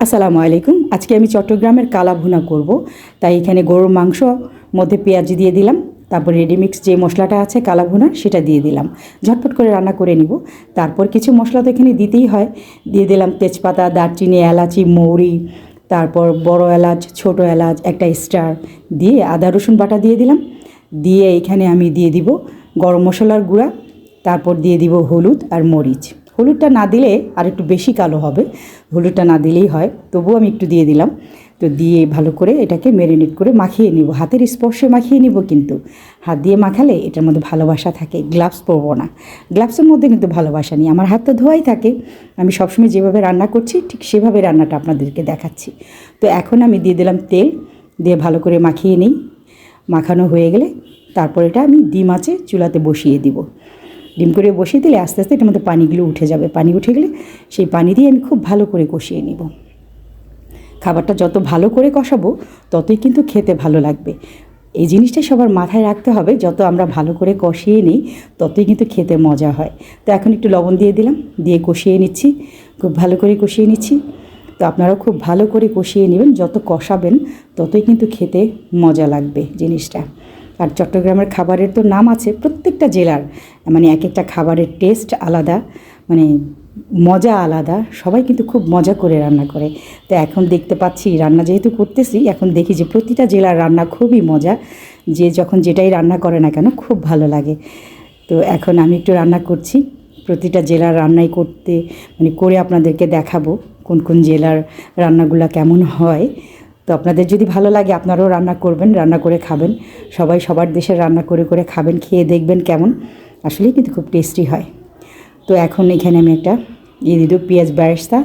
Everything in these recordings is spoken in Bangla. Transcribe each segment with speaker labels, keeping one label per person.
Speaker 1: আসসালামু আলাইকুম। আজকে আমি চট্টগ্রামের কালা ভুনা করব। তাই এখানে গরুর মাংস মধ্যে পেঁয়াজ দিয়ে দিলাম, তারপর রেডিমিক্স যে মশলাটা আছে কালা ভুনা সেটা দিয়ে দিলাম। ঝটপট করে রান্না করে নিব। তারপর কিছু মশলা তো এখানে দিতেই হয়। দিয়ে দিলাম তেজপাতা, দারচিনি, এলাচি, মৌরি, তারপর বড় এলাচ, ছোট এলাচ, একটা স্টার দিয়ে আদা, রসুন বাটা দিয়ে দিলাম। দিয়ে এখানে আমি দিয়ে দিব গরম মশলার গুঁড়া, তারপর দিয়ে দিব হলুদ আর মরিচ। হলুদটা না দিলে আর একটু বেশি কালো হবে। হলুদটা না দিলেই হয়, তবুও আমি একটু দিয়ে দিলাম। তো দিয়ে ভালো করে এটাকে মেরিনেট করে মাখিয়ে নিব। হাতের স্পর্শে মাখিয়ে নিব কিন্তু। হাত দিয়ে মাখালে এটার মধ্যে ভালোবাসা থাকে। গ্লাভস পরবো না। গ্লাভসের মধ্যে কিন্তু ভালোবাসা নেই। আমার হাত তো ধোয়াই থাকে। আমি সবসময় যেভাবে রান্না করছি, ঠিক সেভাবে রান্নাটা আপনাদেরকে দেখাচ্ছি। তো এখন আমি দিয়ে দিলাম তেল। দিয়ে ভালো করে মাখিয়ে নিই। মাখানো হয়ে গেলে তারপর এটা আমি ডিম আছে চুলাতে বসিয়ে দিব। ডিম করে বসিয়ে দিলে আস্তে আস্তে এটার মধ্যে পানিগুলো উঠে যাবে। পানি উঠে গেলে সেই পানি দিয়ে আমি খুব ভালো করে কষিয়ে নিব। খাবারটা যত ভালো করে কষাবো, ততই কিন্তু খেতে ভালো লাগবে। এই জিনিসটা সবার মাথায় রাখতে হবে, যত আমরা ভালো করে কষিয়ে নিই, ততই কিন্তু খেতে মজা হয়। তো এখন একটু লবণ দিয়ে দিলাম, দিয়ে কষিয়ে নিচ্ছি, খুব ভালো করে কষিয়ে নিচ্ছি। তো আপনারাও খুব ভালো করে কষিয়ে নেবেন, যত কষাবেন, ততই কিন্তু খেতে মজা লাগবে জিনিসটা। আর চট্টগ্রামের খাবারের তো নাম আছে প্রত্যেকটা জেলার। মানে এক একটা খাবারের টেস্ট আলাদা মানে মজা আলাদা, সবাই কিন্তু খুব মজা করে রান্না করে। তো এখন দেখতে পাচ্ছি রান্না যেহেতু করতেছি, এখন দেখি যে প্রতিটা জেলার রান্না খুবই মজা, যে যখন যেটাই রান্না করে না কেন খুব ভালো লাগে। তো এখন আমি একটু রান্না করছি, প্রতিটা জেলার রান্নাই করতে মানে করে আপনাদেরকে দেখাবো কোন কোন জেলার রান্নাগুলো কেমন হয়। তো আপনাদের যদি ভালো লাগে, আপনারাও রান্না করবেন, রান্না করে খাবেন। সবাই সবার দেশের রান্না করে করে খাবেন, খেয়ে দেখবেন কেমন। আসলেই কিন্তু খুব টেস্টি হয়। তো এখন এখানে আমি একটা দিয়ে দিব পেঁয়াজ বেরেস্তা,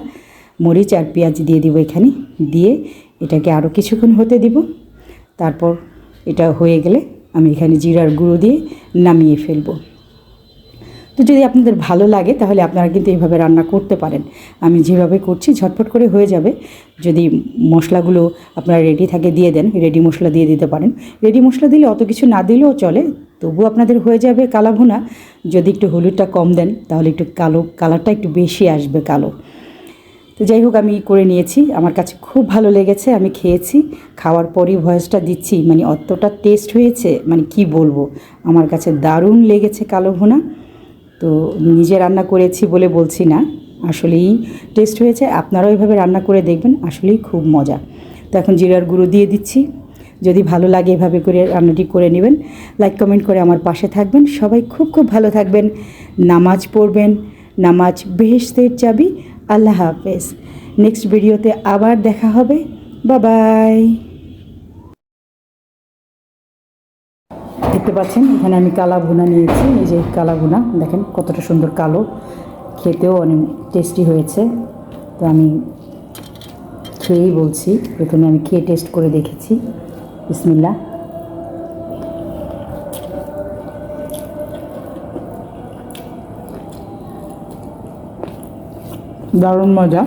Speaker 1: মরিচ আর পেঁয়াজ দিয়ে দিব এখানে। দিয়ে এটাকে আরও কিছুক্ষণ হতে দিব। তারপর এটা হয়ে গেলে আমি এখানে জিরার গুঁড়ো দিয়ে নামিয়ে ফেলব। তো যদি আপনাদের ভালো লাগে, তাহলে আপনারা কিন্তু এইভাবে রান্না করতে পারেন। আমি যেভাবে করছি, ঝটপট করে হয়ে যাবে। যদি মশলাগুলো আপনারা রেডি থাকে দিয়ে দেন রেডি মশলা দিয়ে দিতে পারেন। রেডি মশলা দিলে অত কিছু না দিলেও চলে তবু আপনাদের হয়ে যাবে কালা ভুনা। যদি একটু হলুদটা কম দেন, তাহলে একটু কালো, কালারটা একটু বেশি আসবে কালো। তো যাই হোক, আমি করে নিয়েছি। আমার কাছে খুব ভালো লেগেছে, আমি খেয়েছি। খাওয়ার পরই ভয়েসটা দিচ্ছি মানে অতটা টেস্ট হয়েছে মানে কি বলব? আমার কাছে দারুণ লেগেছে কালো ভুনা। তো নিজে রান্না করেছি বলে বলছি না। আসলেই টেস্ট হয়েছে। আপনারাও এভাবে রান্না করে দেখবেন, আসলেই খুব মজা। তো এখন জিরার গুঁড়ো দিয়ে দিচ্ছি। যদি ভালো লাগে এভাবে করে রান্নাটি করে নেবেন লাইক কমেন্ট করে আমার পাশে থাকবেন। সবাই খুব খুব ভালো থাকবেন। নামাজ পড়বেন, নামাজ বেহেস্তের চাবি। আল্লাহ হাফেজ। নেক্সট ভিডিওতে আবার দেখা হবে। বাবাই দেখতে পাচ্ছেন, এখানে আমি কালা ভুনা নিয়েছি। এই যে কালা ভুনা, দেখেন কতটা সুন্দর কালো। খেতেও অনেক টেস্টি হয়েছে। তো আমি খেয়েই বলছি, প্রথমে আমি খেয়ে টেস্ট করে দেখেছি। বিসমিল্লা দারুণ মজা।